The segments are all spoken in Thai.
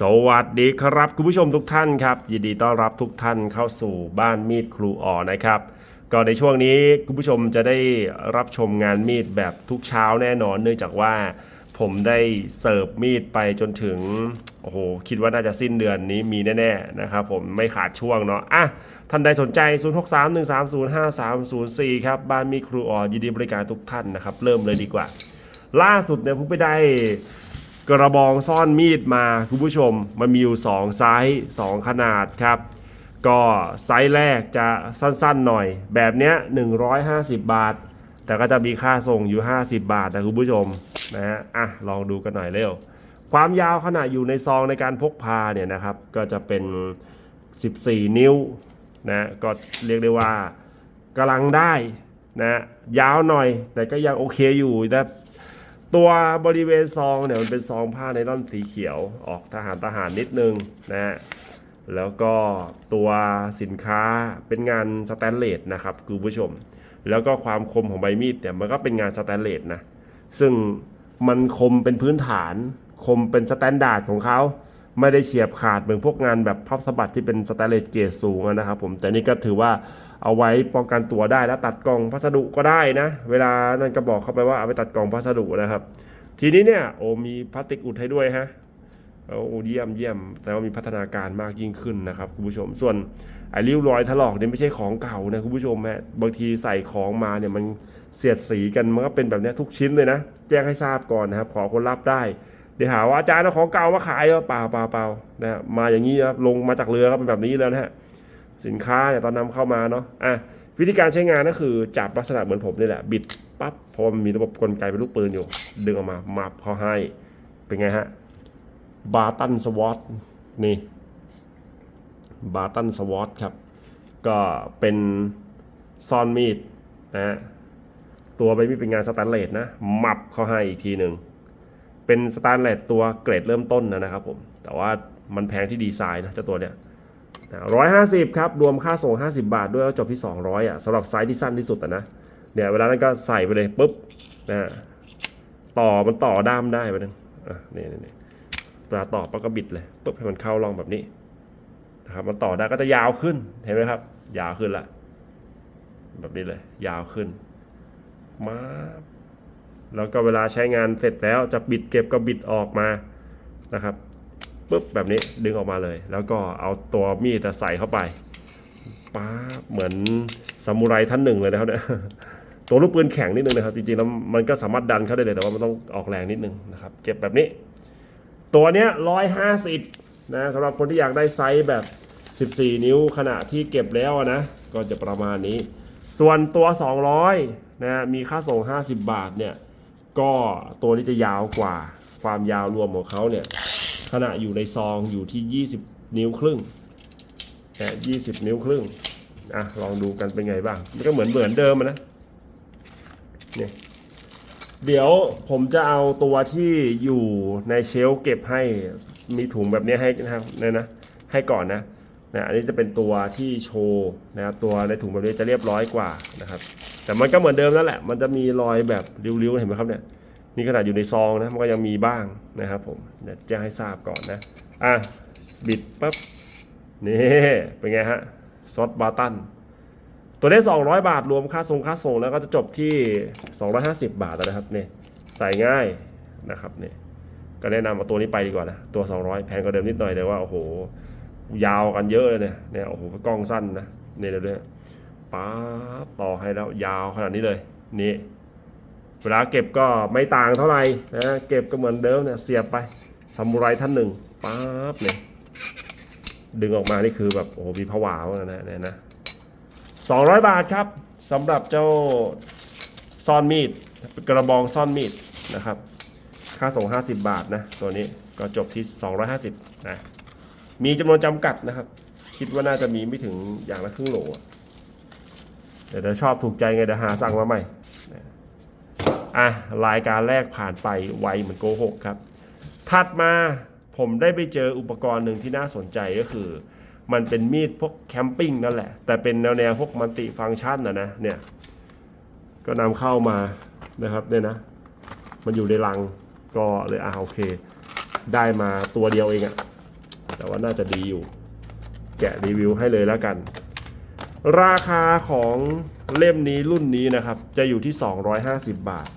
สวัสดีครับ คุณผู้ชมทุกท่านครับ ยินดีต้อนรับทุกท่านเข้าสู่บ้านมีดครูอ๋อนะครับ ก็ในช่วงนี้คุณผู้ชมจะได้รับชมงานมีดแบบทุกเช้าแน่นอน เนื่องจากว่าผมได้เสิร์ฟมีดไปจนถึงโอ้โหคิดว่าน่าจะสิ้นเดือนนี้มีแน่ๆนะครับผมไม่ขาดช่วงเนาะอะท่านใดสนใจ 0631305304 ครับบ้านมีดครูอ๋อยินดีบริการทุกท่านนะครับ เริ่มเลยดีกว่า ล่าสุดเนี่ยผมไปได้ กระบองซ่อนมีดมาคุณผู้ชม มันมีอยู่2ไซส์2ขนาดครับ ก็ไซส์แรกจะสั้นๆหน่อย แบบเนี้ย150 บาท แต่ก็จะมีค่าส่งอยู่ 50 บาทนะคุณผู้ชมนะฮะอะลองดูกันหน่อยเร็ว ความยาวขนาดอยู่ในซองในการพกพาเนี่ยนะครับ ก็จะเป็น 14 นิ้วนะก็เรียกได้ว่ากำลังได้นะยาวหน่อยแต่ก็ยังโอเคอยู่นะ ตัวบริเวณซองเนี่ยมันเป็นซองผ้าไนล่อนสีเขียวออกทหารทหารนิดนึงนะฮะแล้วก็ตัวสินค้าเป็นงานสแตนเลสนะครับคุณผู้ชม แล้วก็ความคมของใบมีดเนี่ยมันก็เป็นงานสแตนเลสนะซึ่งมันคมเป็นพื้นฐานคมเป็นสแตนดาร์ดของเขาไม่ได้เฉียบขาดเหมือนพวกงานแบบพับสะบัดที่เป็นสแตนเลสเกรดสูงนะครับผมแต่นี่ก็ถือว่า เอาไว้ป้องกันตัวได้แล้วตัดกล่องพัสดุก็ได้นะ เวลานั่นก็บอกเข้าไปว่าเอาไปตัดกล่องพัสดุนะครับ ทีนี้เนี่ยโอ้มีพลาสติกอุดให้ด้วยฮะโอ้เยี่ยมเยี่ยมแต่ว่ามีพัฒนาการมากยิ่งขึ้นนะครับคุณผู้ชม ส่วนไอ้ริ้วรอยถลอกเนี่ยไม่ใช่ของเก่านะคุณผู้ชมฮะบางทีใส่ของมาเนี่ยมันเสียดสีกันมันก็เป็นแบบนี้ทุกชิ้นเลยนะ แจ้งให้ทราบก่อนนะครับ ขอคนรับได้ เดี๋ยวหาว่าอาจารย์เอาของเก่ามาขายเหรอเปล่าเปล่าเปล่านะฮะมาอย่างนี้ครับลงมาจากเรือก็เป็นแบบนี้แล้วนะฮะ สินค้าเนี่ยตอนนำเข้ามาเนาะอะวิธีการใช้งานก็คือจับลักษณะเหมือนผมนี่แหละ บิดปั๊บพราะว่ามันมีระบบกลไกเป็นลูกปืนอยู่ ดึงออกมามับเขาให้เป็นไงฮะบาตันสวอตนี่บาตันสวอตครับ ก็เป็นซอนมีดนะฮะตัวใบมีเป็นงานสแตนเลสนะมับเขาให้อีกทีหนึ่งเป็นสแตนเลสตัวเกรดเริ่มต้นนะครับผม แต่ว่ามันแพงที่ดีไซน์นะเจ้าตัวเนี้ย ร้อยห้าสิบครับ รวมค่าส่ง 50 บาท ด้วยแล้วจบที่ 200อะสำหรับไซส์ที่สั้นที่สุดอะนะเนี่ยเวลานั้นก็ใส่ไปเลยปุ๊บนะต่อมันต่อด้ามได้ไปนึงอะนี่นี่นี่เวลาต่อปั๊บก็บิดเลยปุ๊บให้มันเข้าร่องแบบนี้นะครับมันต่อได้ก็จะยาวขึ้นเห็นไหมครับ ยาวขึ้นละแบบนี้เลย ยาวขึ้นมาแล้วก็เวลาใช้งานเสร็จแล้วจะบิดเก็บก็บิดออกมานะครับ ปุ๊บแบบนี้ดึงออกมาเลย แล้วก็เอาตัวมีดใส่เข้าไปป๊าเหมือนซามูไรท่านหนึ่งเลยนะครับเนี่ยตัวลูกปืนแข็งนิดนึงนะครับจริงๆแล้วมันก็สามารถดันเข้าได้เลยแต่ว่ามันต้องออกแรงนิดนึงนะครับ เก็บแบบนี้ ตัวเนี้ยร้อยห้าสิบนะสำหรับคนที่อยากได้ไซส์แบบ 14 นิ้วขณะที่เก็บแล้วนะ ก็จะประมาณนี้ ส่วนตัว 200นะมีค่าส่ง 50 บาทเนี่ยก็ตัวนี้จะยาวกว่าความยาวรวมของเขาเนี่ย ขณะอยู่ในซองอยู่ที่ 20 นิ้วครึ่งนะ20นิ้วครึ่งอะลองดูกันเป็นไงบ้าง มันก็เหมือนเหมือนเดิมนะเนี่ยเดี๋ยวผมจะเอาตัวที่อยู่ในเชลเก็บให้มีถุงแบบนี้ให้นะนี่ยนะให้ก่อนนะนะอันนี้จะเป็นตัวที่โชว์นะตัวในถุงแบบนี้จะเรียบร้อยกว่านะครับ แต่มันก็เหมือนเดิมนั่นแหละ มันจะมีรอยแบบริ้วๆเห็นไหมครับเนี่ย นี่ขนาดอยู่ในซองนะมันก็ยังมีบ้างนะครับผมเดี๋ยวจ้งให้ทราบก่อนนะอะบิดปั๊บนี่เป็นไงฮะซอสบาตันตัวนี้200 บาทรวมค่าส่งค่าส่งแล้วก็จะจบที่ 250 บาทแล้วนะครับเนี่ยใส่ง่ายนะครับเนี่ยก็แนะนำเอาตัวนี้ไปดีกว่านะตัว 200 แพงกว่าเดิมนิดหน่อยแต่ว่าโอ้โหยาวกันเยอะเลยเนี่ยเนี่ยโอ้โหกล้องสั้นนะเนี่เลยด้วยป๊าบต่อให้แล้วยาวขนาดนี้เลยนี่ เวลาเก็บก็ไม่ต่างเท่าไหร่นะเก็บก็เหมือนเดิมเนี่ยเสียบไปซามูไรท่านหนึ่งป๊าบเลยดึงออกมานี่คือแบบโอ้โหมีผวาวนะเนี่ยนะสองร้อยบาทครับสำหรับเจ้าซ่อนมีดกระบองซ่อนมีดนะครับ ค่าส่ง 50 บาทนะ ตัวนี้ก็จบที่ 250นะมีจำนวนจำกัดนะครับ คิดว่าน่าจะมีไม่ถึงอย่างละครึ่งโหลเดี๋ยวถ้าชอบถูกใจไงเดี๋ยวหาสั่งมาใหม่ อะรายการแรกผ่านไปไวเหมือนโกหกครับ ถัดมาผมได้ไปเจออุปกรณ์หนึ่งที่น่าสนใจก็คือ มันเป็นมีดพวกแคมปิ้งนั่นแหละ แต่เป็นแนวแนวพวกมัลติฟังก์ชันนะนะเนี่ยก็นำเข้ามานะครับเนี่ยนะ มันอยู่ในลังก็เลยอ่าโอเค ได้มาตัวเดียวเองอะแต่ว่าน่าจะดีอยู่ แกะรีวิวให้เลยแล้วกัน ราคาของเล่มนี้รุ่นนี้นะครับ จะอยู่ที่ 250 บาท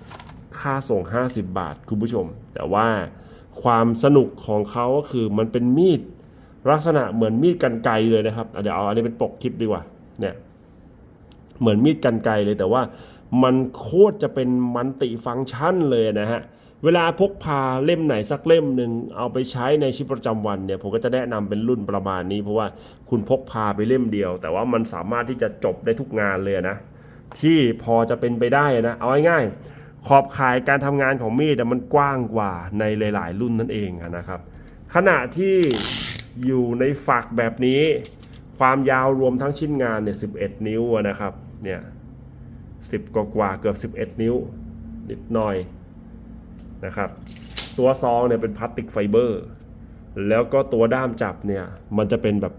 ค่าส่ง 50 บาทคุณผู้ชม แต่ว่าความสนุกของเขาก็คือมันเป็นมีดลักษณะเหมือนมีดกันไกเลยนะครับเดี๋ยวเอาอันนี้เป็นปกคลิปดีกว่าเนี่ยเหมือนมีดกันไกเลยแต่ว่ามันโคตรจะเป็นมันติฟังก์ชันเลยนะฮะเวลาพกพาเล่มไหนสักเล่มหนึ่งเอาไปใช้ในชีวิตประจำวันเนี่ยผมก็จะแนะนำเป็นรุ่นประมาณนี้ เพราะว่าคุณพกพาไปเล่มเดียว แต่ว่ามันสามารถที่จะจบได้ทุกงานเลยนะที่พอจะเป็นไปได้นะเอาง่ายๆ ขอบข่ายการทำงานของมีดมันกว้างกว่าในหลาย ๆ รุ่นนั่นเองนะครับ ขณะที่อยู่ในฝักแบบนี้ ความยาวรวมทั้งชิ้นงานเนี่ย11 นิ้วนะครับเนี่ย10 กว่ากว่าเกือบ 11 นิ้ว นิดหน่อยนะครับ ตัวซองเนี่ยเป็นพลาสติกไฟเบอร์ แล้วก็ตัวด้ามจับเนี่ยมันจะเป็นแบบ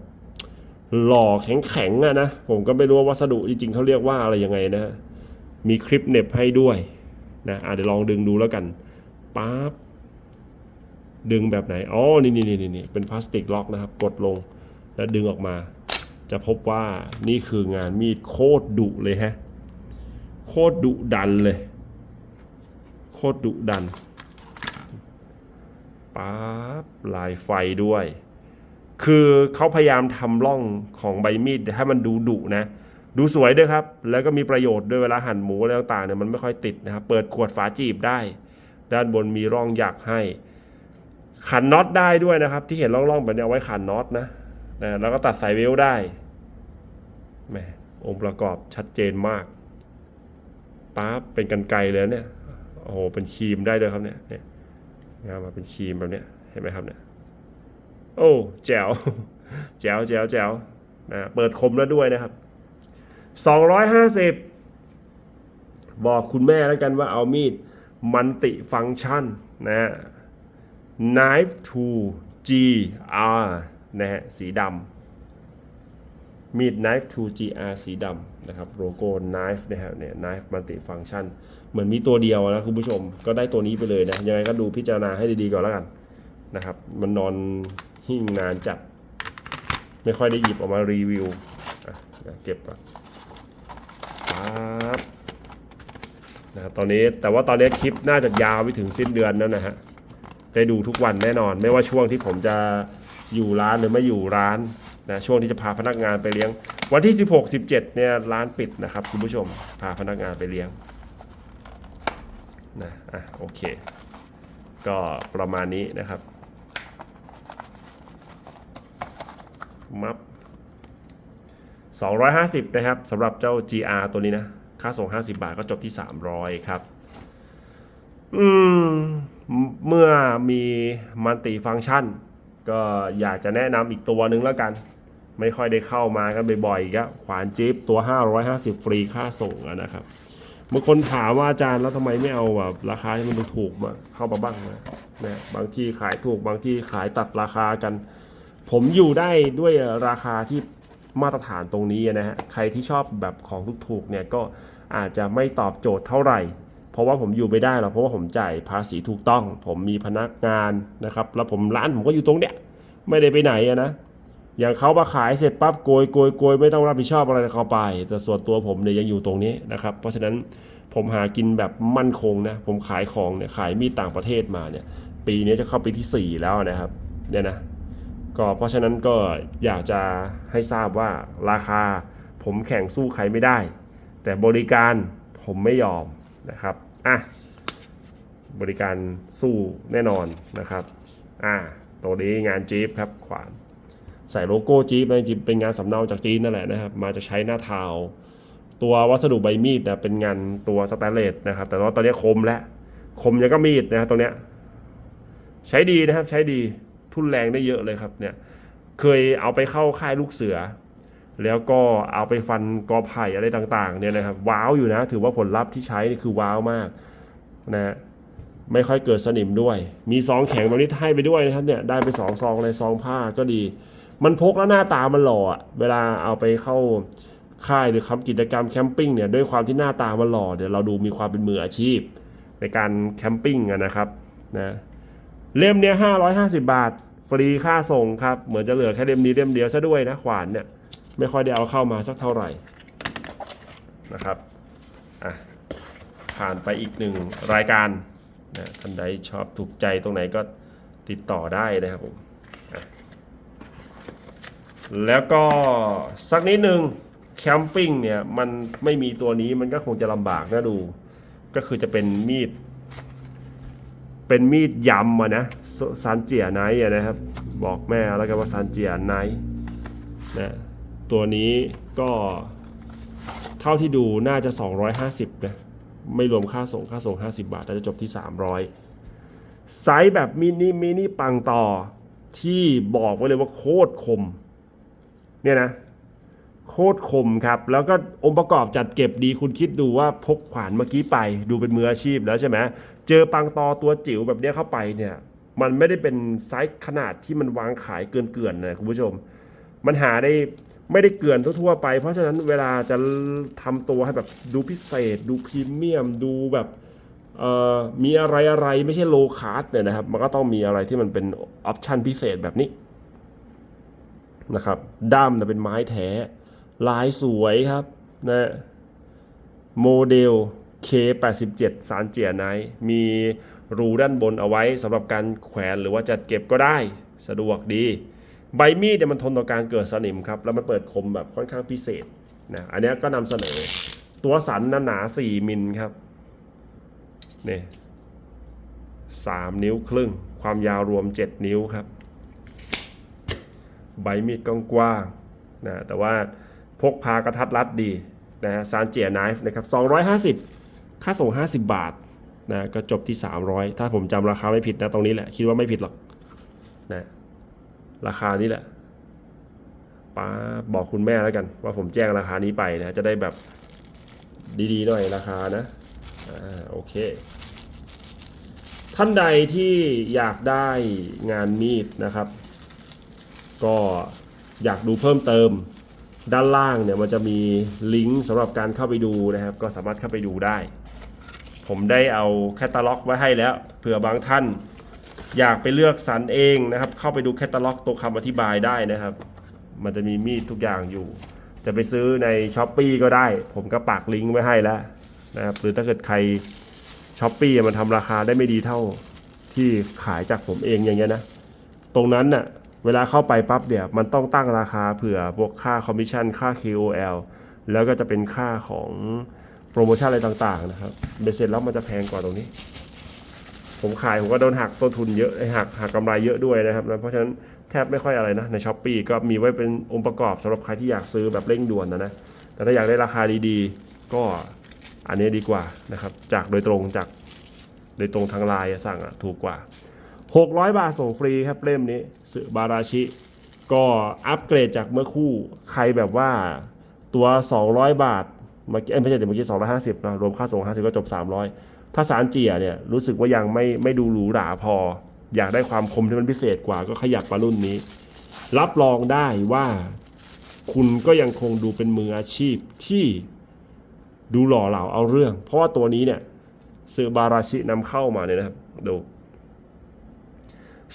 หล่อแข็งๆอะนะ ผมก็ไม่รู้ว่าวัสดุจริงๆเขาเรียกว่าอะไรยังไงนะ มีคลิปเน็บให้ด้วย นะอะเดี๋ยวลองดึงดูแล้วกันปั๊บดึงแบบไหนอ๋อนี่นี่นี่นี่เป็นพลาสติกล็อกนะครับ กดลงแล้วดึงออกมา จะพบว่านี่คืองานมีดโคตรดุเลยฮะโคตรดุดันเลย โคตรดุดันปั๊บลายไฟด้วย คือเขาพยายามทำร่องของใบมีดให้มันดูดุนะ ดูสวยด้วยครับ แล้วก็มีประโยชน์ด้วยเวลาหั่นหมูอะไรต่างๆเนี่ยมันไม่ค่อยติดนะครับ เปิดขวดฝาจีบได้ ด้านบนมีร่องหยักให้ ขันน็อตได้ด้วยนะครับ ที่เห็นร่องๆแบบนี้เอาไว้ขันน็อตนะนะแล้วก็ตัดสายเวลได้แหมองค์ประกอบชัดเจนมากปั๊บเป็นกันไกลเลยเนี่ยโอ้โหเป็นครีมได้ด้วยครับเนี่ยเนี่ยงานมาเป็นครีมแบบเนี้ยเห็นไหมครับเนี่ยโอ้แจ๋วแจ๋วแจ๋วแจ๋วนะเปิดคมแล้วด้วยนะครับ 250 บอกคุณแม่แล้วกันว่าเอามีดมันติฟังก์ชันนะฮะ knife to GR นะฮะสีดำมีด knife to GR สีดำนะครับโลโก้ knife นะฮะเนี่ย knife multi function เหมือนมีตัวเดียวนะคุณผู้ชมก็ได้ตัวนี้ไปเลยนะ ยังไงก็ดูพิจารณาให้ดีๆก่อนแล้วกันนะครับ มันนอนหิ้งนานจัด ไม่ค่อยได้หยิบออกมารีวิวอะเดี๋ยวเก็บก่อน ปั๊บนะครับตอนนี้แต่ว่าตอนนี้คลิปน่าจะยาวไปถึงสิ้นเดือนแล้วนะฮะได้ดูทุกวันแน่นอน ไม่ว่าช่วงที่ผมจะอยู่ร้านหรือไม่อยู่ร้านนะช่วงที่จะพาพนักงานไปเลี้ยง วันที่ 16 17เนี่ยร้านปิดนะครับคุณผู้ชมพาพนักงานไปเลี้ยงนะอะโอเค ก็ประมาณนี้นะครับมับ 250 นะครับสำหรับเจ้า GR ตัวนี้นะ ค่าส่ง 50 บาทก็จบที่ 300 ครับ อืม เมื่อมีมัลติฟังก์ชัน ก็อยากจะแนะนำอีกตัวหนึ่งแล้วกัน ไม่ค่อยได้เข้ามากันบ่อยๆอีก็ขวานจิ๊บตัว 550 ฟรีค่าส่งนะครับบางคนถามว่าอาจารย์แล้วทำไมไม่เอาแบบราคาที่มันดูถูกมาเข้ามาบ้างนะนะบางที่ขายถูกบางที่ขายตัดราคากัน ผมอยู่ได้ด้วยราคาที่ มาตรฐานตรงนี้นะฮะใครที่ชอบแบบของถูกๆเนี่ยก็อาจจะไม่ตอบโจทย์เท่าไหร่ เพราะว่าผมอยู่ไม่ได้หรอกเพราะว่าผมจ่ายภาษีถูกต้อง ผมมีพนักงานนะครับแล้วผมร้านผมก็อยู่ตรงเนี้ยไม่ได้ไปไหนอะนะอย่างเขามาขายเสร็จปั๊บโกยโกยโกยไม่ต้องรับผิดชอบอะไรเขาไป แต่ส่วนตัวผมเนี่ยยังอยู่ตรงนี้นะครับ เพราะฉะนั้นผมหากินแบบมั่นคงนะ ผมขายของเนี่ยขายมีดต่างประเทศมาเนี่ย ปีนี้จะเข้าปีที่ 4 แล้วนะครับ เนี่ยนะ ก็เพราะฉะนั้นก็อยากจะให้ทราบว่าราคาผมแข่งสู้ใครไม่ได้ แต่บริการผมไม่ยอมนะครับอะบริการสู้แน่นอนนะครับอะตัวนี้งานจี๊ปครับขวานใส่โลโก้จี๊ปนะจริเป็นงานสำเนาจากจีนนั่นแหละนะครับมาจะใช้หน้าทาว ตัววัสดุใบมีดนะเป็นงานตัวสแตนเลสนะครับ แต่ว่าตอนนี้คมแล้วคมยังก็มีดนะครับตรงเนี้ยใช้ดีนะครับใช้ดี ทุนแรงได้เยอะเลยครับเนี่ยเคยเอาไปเข้าค่ายลูกเสือ แล้วก็เอาไปฟันกอไผ่อะไรต่างๆเนี่ยนะครับว้าวอยู่นะ ถือว่าผลลัพธ์ที่ใช้นี่คือว้าวมากนะไม่ค่อยเกิดสนิมด้วย มีซองแข็งแบบนี้ให้ไปด้วยนะครับเนี่ยได้ไปสองซองเลยซองผ้าก็ดี มันพกแล้วหน้าตามันหล่ออะเวลาเอาไปเข้าค่ายหรือทำกิจกรรมแคมปิ้งเนี่ยด้วยความที่หน้าตามันหล่อเดี๋ยวเราดูมีความเป็นมืออาชีพ ในการแคมปิ้งนะครับนะ เล่มเนี้ย550บาท ฟรีค่าส่งครับ เหมือนจะเหลือแค่เล่มนี้เล่มเดียวซะด้วยนะขวานเนี่ย ไม่ค่อยได้เอาเข้ามาสักเท่าไหร่นะครับอะผ่านไปอีกหนึ่งรายการนะท่านใดชอบถูกใจตรงไหนก็ติดต่อได้นะครับผมแล้วก็สักนิดหนึ่งแคมปิ้งเนี่ยมันไม่มีตัวนี้มันก็คงจะลำบากนะดู ก็คือจะเป็นมีด เป็นมีดยำอะนะซานเจียไนท์อะนะครับ บอกแม่แล้วกันว่าซานเจียไนท์นะตัวนี้ก็เท่าที่ดูน่าจะ 250นะไม่รวมค่าส่งค่าส่ง 50 บาทน่จะจบที่ 300 ไซส์แบบมินิมินิปังต่อที่บอกไว้เลยว่าโคตรคมเนี่ยนะโคตรคมครับ แล้วก็องค์ประกอบจัดเก็บดีคุณคิดดูว่าพกขวานเมื่อกี้ไป ดูเป็นมืออาชีพแล้วใช่ไหม เจอปังตอตัวจิ๋วแบบนี้เข้าไปเนี่ย มันไม่ได้เป็นไซส์ขนาดที่มันวางขายเกินๆนนะคุณผู้ชม มันหาได้ไม่ได้เกลื่อนทั่วๆไป เพราะฉะนั้นเวลาจะทำตัวให้แบบดูพิเศษ ดูพรีเมียม ดูแบบเอ่อมีอะไรอะไรไม่ใช่โลคาร์ดเนี่ยนะครับ มันก็ต้องมีอะไรที่มันเป็นออปชันพิเศษแบบนี้นะครับ ด้ามเป็นไม้แท้ ลายสวยครับนะโมเดล K87 สารเจียไนท์มีรูด้านบนเอาไว้สำหรับการแขวนหรือว่าจัดเก็บก็ได้สะดวกดี ใบมีดเนี่ยมันทนต่อการเกิดสนิมครับ แล้วมันเปิดคมแบบค่อนข้างพิเศษนะอันนี้ก็นำเสนอ ตัวสันหนา4มิลครับนี่3นิ้วครึ่ง ความยาวรวม 7 นิ้วครับ ใบมีดกว้างๆนะแต่ว่าพกพากระทัดรัดดีนะฮะซานเจียไนฟ์นะครับ250 ค่าส่ง 50 บาทนะก็จบที่ 300 ถ้าผมจำราคาไม่ผิดนะตรงนี้แหละ คิดว่าไม่ผิดหรอกนะราคานี้แหละป้าบอกคุณแม่แล้วกัน ว่าผมแจ้งราคานี้ไปนะ จะได้แบบดีๆหน่อยราคานะอ่าโอเค ท่านใดที่อยากได้งานมีดนะครับ ก็อยากดูเพิ่มเติมด้านล่างเนี่ยมันจะมีลิงก์สำหรับการเข้าไปดูนะครับ ก็สามารถเข้าไปดูได้ ผมได้เอาแคตตาล็อกไว้ให้แล้ว เผื่อบางท่านอยากไปเลือกสรรเองนะครับ เข้าไปดูแคตตาล็อกตัวคำอธิบายได้นะครับ มันจะมีมีดทุกอย่างอยู่ จะไปซื้อในช้อปปีก็ได้ ผมก็ปักลิงก์ไว้ให้แล้วนะครับ หรือถ้าเกิดใครช้อปปีมันทำราคาได้ไม่ดีเท่าที่ขายจากผมเองอย่างเงี้ยนะ ตรงนั้นน่ะเวลาเข้าไปปั๊บเดี๋ยวมันต้องตั้งราคาเผื่อพวกค่าคอมมิชชั่นค่า KOL แล้วก็จะเป็นค่าของ โปรโมชั่นอะไรต่างๆนะครับเบสเสร็จแล้วมันจะแพงกว่าตรงนี้ ผมขายผมก็โดนหักต้นทุนเยอะไอหักหักกำไรเยอะด้วยนะครับแล้วเพราะฉะนั้นแทบไม่ค่อยอะไรนะในช้อปปีก็มีไว้เป็นองค์ประกอบสำหรับใครที่อยากซื้อแบบเร่งด่วนนะนะแต่ถ้าอยากได้ราคาดีๆ ก็อันนี้ดีกว่านะครับจากโดยตรงจากโดยตรงทางไลน์สั่งอะถูกกว่า 600 บาทส่งฟรีครับเล่มนี้สึบาราชิ ก็อัปเกรดจากเมื่อคู่ใครแบบว่าตัว 200 บาท เมื่อกี้เอ้ยไม่ใช่เดี๋ยวเมื่อกี้250นะรวมค่าส่ง50ก็จบ300ถ้าสารเจียเนี่ยรู้สึกว่ายังไม่ไม่ดูหรูหราพอ อยากได้ความคมที่มันพิเศษกว่าก็ขยับมารุ่นนี้ รับรองได้ว่าคุณก็ยังคงดูเป็นมืออาชีพที่ดูหล่อเหลาเอาเรื่อง เพราะว่าตัวนี้เนี่ยซึบาราชินำเข้ามาเนี่ยนะครับดู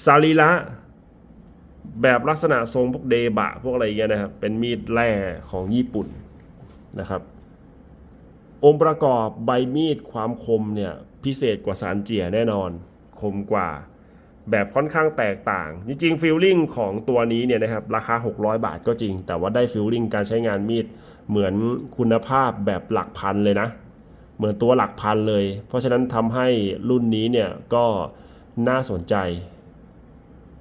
ซารีระแบบลักษณะทรงพวกเดบะ พวกอะไรอย่างเงี้ยนะครับ เป็นมีดแร่ของญี่ปุ่นนะครับ องค์ประกอบใบมีดความคมเนี่ยพิเศษกว่าสารเจียแน่นอน คมกว่า แบบค่อนข้างแตกต่าง จริงๆฟิลลิ่งของตัวนี้เนี่ยนะครับราคา 600 บาทก็จริง แต่ว่าได้ฟิลลิ่งการใช้งานมีดเหมือนคุณภาพแบบหลักพันเลยนะ เหมือนตัวหลักพันเลย เพราะฉะนั้นทำให้รุ่นนี้เนี่ยก็น่าสนใจ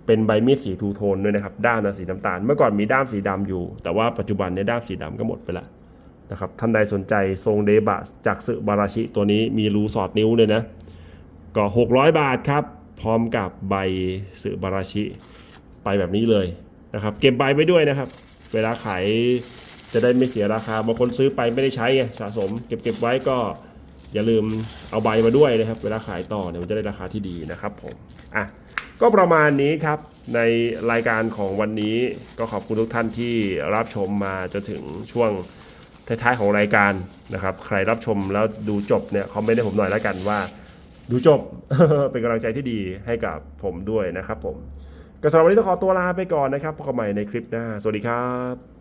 เป็นใบมีดสีทูโทนด้วยนะครับ ด้ามนะสีน้ำตาล เมื่อก่อนมีด้ามสีดำอยู่ แต่ว่าปัจจุบันเนี่ยด้ามสีดำก็หมดไปล้ว นะครับท่านใดสนใจทรงเดบะจากสึบาราชิตัวนี้มีรูสอดนิ้วเลยนะ ก็ 600 บาทครับ พร้อมกับใบสึบาราชิไปแบบนี้เลยนะครับ เก็บใบไว้ด้วยนะครับ เวลาขายจะได้ไม่เสียราคาบางคนซื้อไปไม่ได้ใช้ไงสะสม เก็บเก็บไว้ก็อย่าลืมเอาใบมาด้วยนะครับ เวลาขายต่อเนี่ยมันจะได้ราคาที่ดีนะครับผมอะก็ประมาณนี้ครับในรายการของวันนี้ก็ขอบคุณทุกท่านที่รับชมมาจนถึงช่วง ท้ายๆของรายการนะครับ ใครรับชมแล้วดูจบเนี่ยคอมเมนต์ให้ผมหน่อยแล้วกันว่า ดูจบ เป็นกำลังใจที่ดีให้กับผมด้วยนะครับผมก็สำหรับวันนี้ต้องขอตัวลาไปก่อนนะครับพบกันใหม่ในคลิปหน้า สวัสดีครับ